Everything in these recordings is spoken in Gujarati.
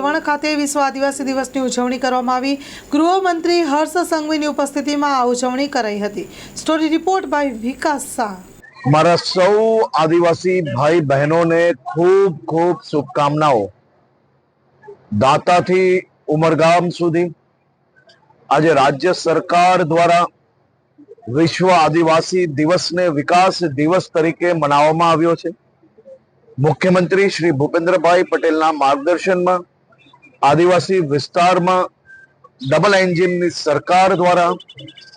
ડલવણ ખાતે વિશ્વ આદિવાસી દિવસની ઉજવણી કરવામાં આવી. ગૃહમંત્રી હર્ષ સંઘવીની ઉપસ્થિતિમાં આ ઉજવણી કરાઈ હતી. Story report by Vikas Shah. મારા સૌ આદિવાસી ભાઈ બહેનોને ખૂબ ખૂબ શુભકામનાઓ. દાતાથી ઉમરગામ સુધી. આજે રાજ્ય સરકાર દ્વારા વિશ્વ આદિવાસી દિવસને વિકાસ દિવસ તરીકે મનાવવામાં આવ્યો છે. મુખ્યમંત્રી શ્રી ભૂપેન્દ્રભાઈ પટેલના માર્ગદર્શનમાં આદિવાસી વિસ્તારમાં ડબલ એન્જિનની સરકાર દ્વારા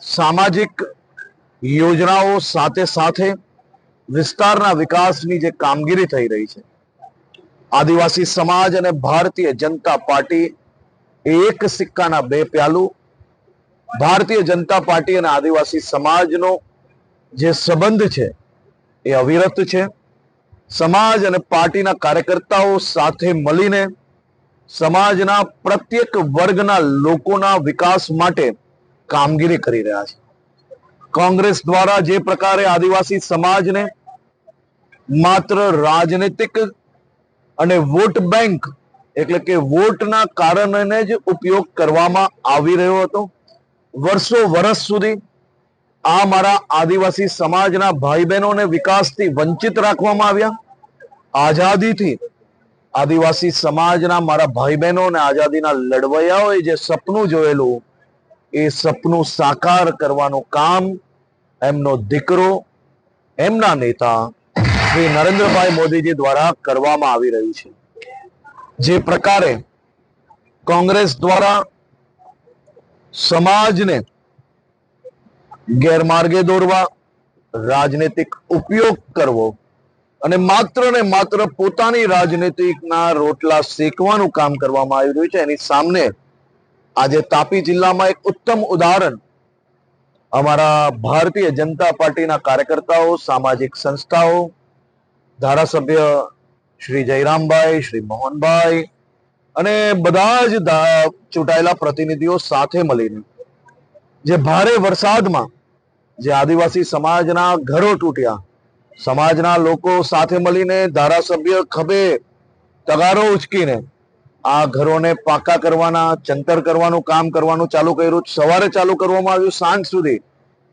સામાજિક યોજનાઓ સાથે સાથે વિસ્તારના વિકાસની જે કામગીરી થઈ રહી છે. આદિવાસી સમાજ અને ભારતીય જનતા પાર્ટી એક સિક્કાના બે પ્યાલું. ભારતીય જનતા પાર્ટી અને આદિવાસી સમાજનો જે સંબંધ છે એ અવિરત છે. સમાજ અને પાર્ટીના કાર્યકર્તાઓ સાથે મળીને સમાજના પ્રત્યેક વર્ગના લોકોના વિકાસ માટે કામગીરી કરી રહ્યા છે. કોંગ્રેસ દ્વારા જે પ્રકારે આદિવાસી સમાજને માત્ર રાજનીતિક અને વોટ બેંક એટલે કે વોટના કારણે જ ઉપયોગ કરવામાં આવી રહ્યો હતો. વર્ષો વર્ષ સુધી આ મારા આદિવાસી સમાજના ભાઈ બહેનોને વિકાસથી વંચિત રાખવામાં આવ્યા. આઝાદીથી આદિવાસી સમાજના મારા ભાઈ બહેનો અને આઝાદીના લડવૈયાઓએ જે સપનું જોયેલું, એ સપનું સાકાર કરવાનું કામ એમનો દીકરો, એમના નેતા શ્રી નરેન્દ્રભાઈ મોદીજી દ્વારા કરવામાં આવી રહ્યું છે. જે પ્રકારે કોંગ્રેસ દ્વારા સમાજને ગેરમાર્ગે દોરવા, રાજનૈતિક ઉપયોગ કરવો અને માત્ર ને માત્ર પોતાની રાજનૈતિકના રોટલા શેકવાનું કામ કરવામાં આવી રહ્યું છે. એની સામે આજે તાપી જિલ્લામાં એક ઉત્તમ ઉદાહરણ અમારા ભારતીય જનતા પાર્ટીના કાર્યકર્તાઓ, સામાજિક સંસ્થાઓ, ધારાસભ્ય શ્રી જયરામભાઈ, શ્રી મોહનભાઈ અને બધા જ ચૂંટાયેલા પ્રતિનિધિઓ સાથે મળીને જે ભારે વરસાદમાં જે આદિવાસી સમાજના ઘરો તૂટ્યા સમાજના લોકો સાથે મળીને ધારાસભ્ય ખભે તગારો ઉચકીને આ ઘરોને પાકા કરવાના ચંતર કરવાનું કામ કરવાનું ચાલુ કર્યું. સવારે ચાલુ કરવામાં આવ્યું, સાંજ સુધી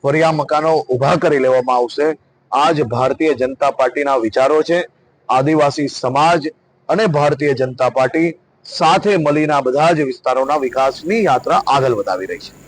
ફરી આ મકાનો ઊભા કરી લેવામાં આવશે. આ જ ભારતીય જનતા પાર્ટીના વિચારો છે. આદિવાસી સમાજ અને ભારતીય જનતા પાર્ટી સાથે મળીને બધા જ વિસ્તારોના વિકાસની યાત્રા આગળ વધાવી રહી છે.